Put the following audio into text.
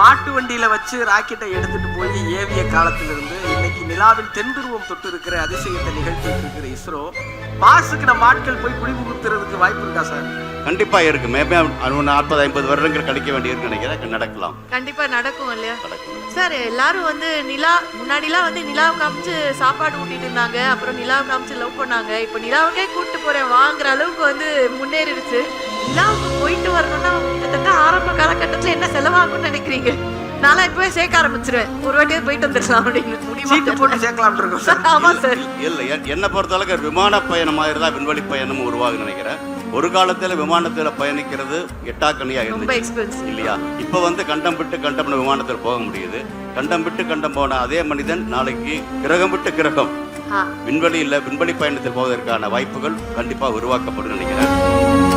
மாட்டு வண்டியில வச்சு ராக்கெட்டை எடுத்துட்டு போய் ஏவிய காலத்துல இருந்து இன்னைக்கு நிலாவின் தென்துருவம் தொட்டு இருக்கிற அதிசயத்தை நிகழ்த்திட்டு இருக்கிற இஸ்ரோ மாசுக்கு நம்ம ஆட்கள் போய் குடிபுகுத்துறதுக்கு வாய்ப்பு இருக்கா சார்? கண்டிப்பா இருக்கு. மேபி நாற்பது ஐம்பது வருடங்கள் கிடைக்க வேண்டியிருக்கு நினைக்கிறேன். நடக்கலாம். கண்டிப்பா நடக்கும் இல்லையா? சார் எல்லாரும் வந்து நிலா முன்னாடிலாம் வந்து நிலாவை காமிச்சு சாப்பாடு ஊட்டிட்டு இருந்தாங்க. அப்புறம் நிலாவை காமிச்சு லவ் பண்ணாங்க. இப்போ நிலாவுக்கே கூட்டு போறேன் வாங்குற அளவுக்கு வந்து முன்னேறிடுச்சு. நிலாவுக்கு போயிட்டு வரணும்னா கிட்டத்தட்ட ஆரம்ப செலவாகும்னு நினைக்கிறீங்க? நான்லாம் இப்பவே சேர்க்க ஆரம்பிச்சிருவேன். ஒரு வாட்டியாவது போயிட்டு வந்துடலாம் அப்படின்னு முடியுமா போட்டு சேர்க்கலாம் இருக்கோம் சார். ஆமா சார். இல்ல என்- என்னை பொறுத்தளவுக்கு விமான பயணம் மாதிரி தான் விண்வெளி பயணம் உருவாகுன்னு நினைக்கிறேன். ஒரு காலத்துல விமானத்துல பயணிக்கிறது எட்டாக்கணியா இருந்துச்சு. இல்லையா? இப்ப வந்து கண்டம் விட்டு கண்டம் விமானத்தில் போக முடியுது. கண்டம் விட்டு கண்டம் போன அதே மனிதன் நாளைக்கு கிரகம் விட்டு கிரகம். ஆ. விண்வெளியில் விண்வெளி பயணத்தில் போவதற்கான வாய்ப்புகள் கண்டிப்பா உருவாக்கப்படும் நினைக்கிறேன்.